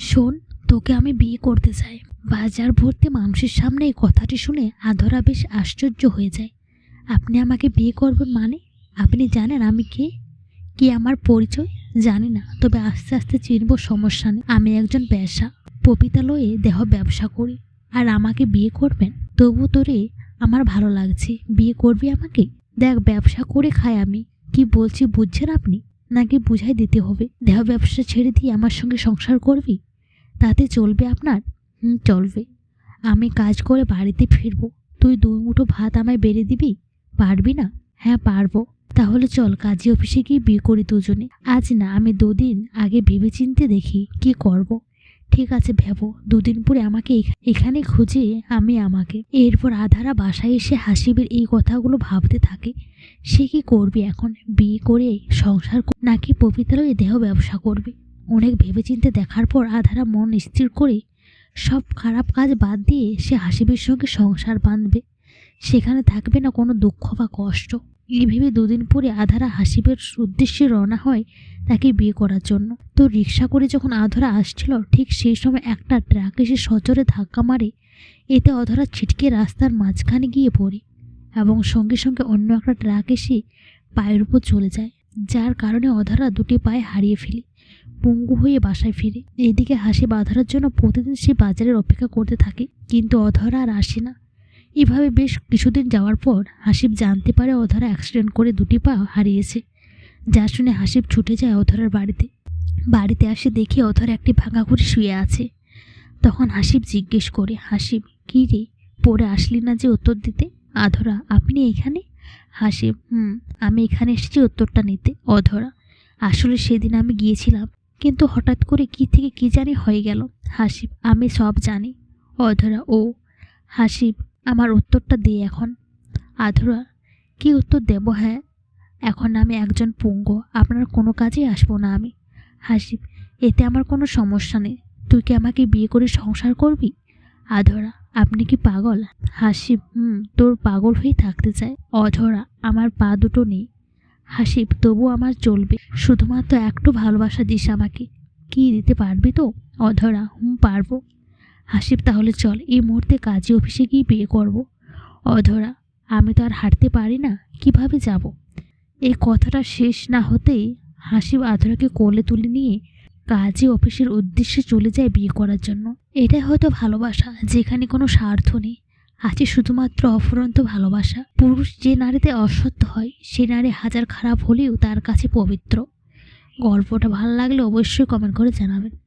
শোন, তোকে আমি বিয়ে করতে চাই। বাজার ভর্তি মানুষের সামনে এই কথাটি শুনে আধরা বেশ আশ্চর্য হয়ে যায়। আপনি আমাকে বিয়ে করবেন মানে? আপনি জানেন আমি কে? কি আমার পরিচয়? জানি না, তবে আস্তে আস্তে চিনব সমস্যা নেই। আমি একজন ব্যবসা পপিতালয়ে দেহ ব্যবসা করি। আর আমাকে বিয়ে করবেন? তবু তোরে আমার ভালো লাগছে। বিয়ে করবি আমাকে? দেখ, ব্যবসা করে খাই আমি। কি বলছি বুঝছেন আপনি? নাকি বুঝাই দিতে হবে? দেহ ব্যবসা ছেড়ে দিয়ে আমার সঙ্গে সংসার করবি? তাতে চলবে আপনার? হুম, চলবে। আমি কাজ করে বাড়িতে ফিরবো। তুই দুই মুঠো ভাত আমায় বেড়ে দিবি? পারবি না? হ্যাঁ পারব। তাহলে চল কাজী অফিসে গিয়ে বিয়ে করি দুজনে। আজ না, আমি দুদিন আগে ভেবে চিনতে দেখি কি করব। ঠিক আছে ভেবো, দুদিন পরে আমাকে এখা- এখানে খুঁজে আমি আমাকে। এরপর আধারা বাসায় এসে হাসিবের এই কথাগুলো ভাবতে থাকে। সে কি করবে এখন? বিয়ে করে সংসার নাকি পবিত্রালয়ে দেহ ব্যবসা করবে? অনেক ভেবেচিন্তে দেখার পর আধারা মন স্থির করে সব খারাপ কাজ বাদ দিয়ে সে হাসিবের সঙ্গে সংসার বাঁধবে। সেখানে থাকবে না কোনো দুঃখ বা কষ্ট। এই ভেবে দুদিন পরে আধারা হাসিবের উদ্দেশ্যে রওনা হয় তাকে বিয়ে করার জন্য। তো রিক্সা করে যখন আধারা আসছিল, ঠিক সেই সময় একটা ট্রাক এসে সজোরে ধাক্কা মারে। এতে অধরা ছিটকে রাস্তার মাঝখানে গিয়ে পড়ে এবং সঙ্গে সঙ্গে অন্য একটা ট্রাক এসে পায়ের উপর চলে যায়। যার কারণে অধরা দুটি পায়ে হারিয়ে ফেলি, পঙ্গু হয়ে বাসায় ফিরে। এদিকে হাসি বাঁধার জন্য প্রতিদিন সে বাজারের অপেক্ষা করতে থাকে, কিন্তু অধরা আর আসে না। এভাবে বেশ কিছুদিন যাওয়ার পর হাসিব জানতে পারে অধরা অ্যাক্সিডেন্ট করে দুটি পা হারিয়েছে। যা শুনে হাসিব ছুটে যায় অধরার বাড়িতে। বাড়িতে আসে দেখে অধরা একটি ভাঙা ঘুরে শুয়ে আছে। তখন হাসিব জিজ্ঞেস করে, হাসিব, কী রে? পড়ে আসলি না যে উত্তর দিতে? আধরা আপনি এখানে? হাসিব হুম, আমি এখানে এসেছি উত্তরটা নিতে, অধরা। আসলে সেদিন আমি গিয়েছিলাম, কিন্তু হঠাৎ করে কি থেকে কি জানি হয়ে গেল। হাসিব, আমি সব জানি। অধরা, ও, হাসিব, আমার উত্তরটা দে এখন। আধরা, কি উত্তর দেব হ্যাঁ? এখন আমি একজন পুঙ্গ, আপনার কোনো কাজেই আসব না আমি। হাসিব, এতে আমার কোনো সমস্যা নেই। তুই কি আমাকে বিয়ে করে সংসার করবি? আধরা, আপনি কি পাগল? হাসিব হুম, তোর পাগল হয়ে থাকতে চায় অধরা, আমার পা দুটো নেই। হাসিব তবু আমার চলবে। শুধুমাত্র একটু ভালোবাসা দিস আমাকে। কি দিতে পারবি তো? অধরা, হুম, পারব। হাসিব তাহলে চল, এই মুহূর্তে কাজী অফিসে গিয়ে বিয়ে করব। অধরা, আমি তো আর হাঁটতে পারি না, কীভাবে যাব? এই কথাটা শেষ না হতেই হাসিব আধরাকে কোলে তুলে নিয়ে কাজী অফিসের উদ্দেশ্যে চলে যায় বিয়ে করার জন্য। এটাই হয়তো ভালোবাসা, যেখানে কোনো স্বার্থ নেই। আছে শুধুমাত্র অফুরন্ত ভালোবাসা। পুরুষ যে নারীতে অসত্য হয়, সে নারী হাজার খারাপ হলেও তার কাছে পবিত্র। গল্পটা ভালো লাগলে অবশ্যই কমেন্ট করে জানাবেন।